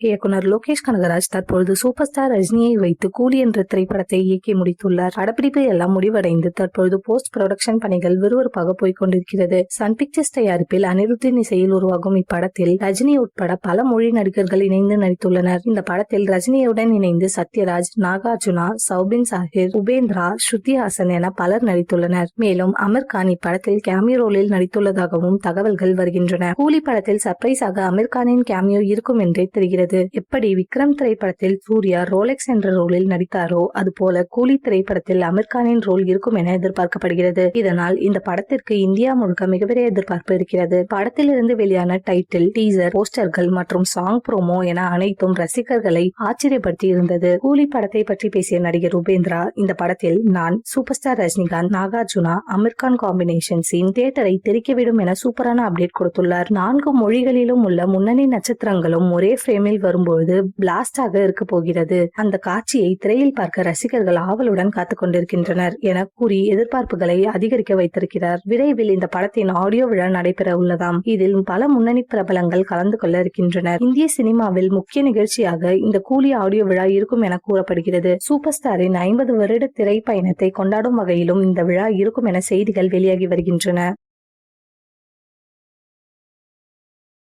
இயக்குனர் லோகேஷ் கனகராஜ் தற்பொழுது super star ரஜினியை வைத்து கூலி என்ற திரைப்படத்தை இயக்கி முடித்துள்ளார். படப்பிடிப்பு எல்லாம் முடிவடைந்து தற்பொழுது போஸ்ட் ப்ரொடக்ஷன் பணிகள் விறுவிறுப்பாக போய்க் கொண்டிருக்கிறது சன் பிக்சர்ஸ் தயாரிப்பில் அனிருத்தின் இசையில் உருவாகும் இப்படத்தில் ரஜினி உட்பட பல மொழி நடிகர்கள் இணைந்து நடித்துள்ளனர். இந்த படத்தில் ரஜினியுடன் இணைந்து சத்யராஜ் நாகார்ஜுனா சௌபின் சாஹிர் உபேந்திரா ஸ்ருதி ஹாசன் என பலர் நடித்துள்ளனர். மேலும் அமீர் கான் இப்படத்தில் கேமியோ ரோலில் நடித்துள்ளதாகவும் தகவல்கள் வருகின்றன. கூலி படத்தில் சர்ப்ரைஸாக அமீர் கானின் கேமியோ இருக்கும் என்றே தெரிகிறது. எப்படி விக்ரம் திரைப்படத்தில் சூர்யா ரோலெக்ஸ் என்ற ரோலில் நடித்தாரோ அதுபோல கூலி திரைப்படத்தில் அமீர்கானின் ரோல் இருக்கும் என எதிர்பார்க்கப்படுகிறது. இதனால் இந்த படத்திற்கு இந்தியா முழுக்க மிகப்பெரிய எதிர்பார்ப்பு இருக்கிறது. படத்திலிருந்து வெளியான டைட்டில் டீசர் போஸ்டர்கள் மற்றும் சாங் ப்ரோமோ என அனைத்தும் ரசிகர்களை ஆச்சரியப்படுத்தி இருந்தது. கூலி படத்தை பற்றி பேசிய நடிகர் உபேந்திரா இந்த படத்தில் நான் super star Rajinikanth Nagarjuna Aamir Khan combination scene தியேட்டரை தெரிக்கவிடும் என சூப்பரான அப்டேட் கொடுத்துள்ளார். நான்கு மொழிகளிலும் உள்ள முன்னணி நட்சத்திரங்களும் ஒரே ஃப்ரேமில் வரும்போது பிளாஸ்டாக இருக்க போகிறது. அந்த காட்சியை திரையில் பார்க்க ரசிகர்கள் ஆவலுடன் காத்துக் கொண்டிருக்கின்றனர் என கூறி எதிர்பார்ப்புகளை அதிகரிக்க வைத்திருக்கிறார். விரைவில் இந்த படத்தின் ஆடியோ விழா நடைபெற உள்ளதாம். இதில் பல முன்னணி பிரபலங்கள் கலந்து கொள்ள இருக்கின்றனர். இந்திய சினிமாவில் முக்கிய நிகழ்ச்சியாக இந்த கூலி ஆடியோ விழா இருக்கும் என கூறப்படுகிறது. சூப்பர் ஸ்டாரின் ஐம்பது வருட திரைப்பயணத்தை கொண்டாடும் வகையிலும் இந்த விழா இருக்கும் என செய்திகள் வெளியாகி வருகின்றன.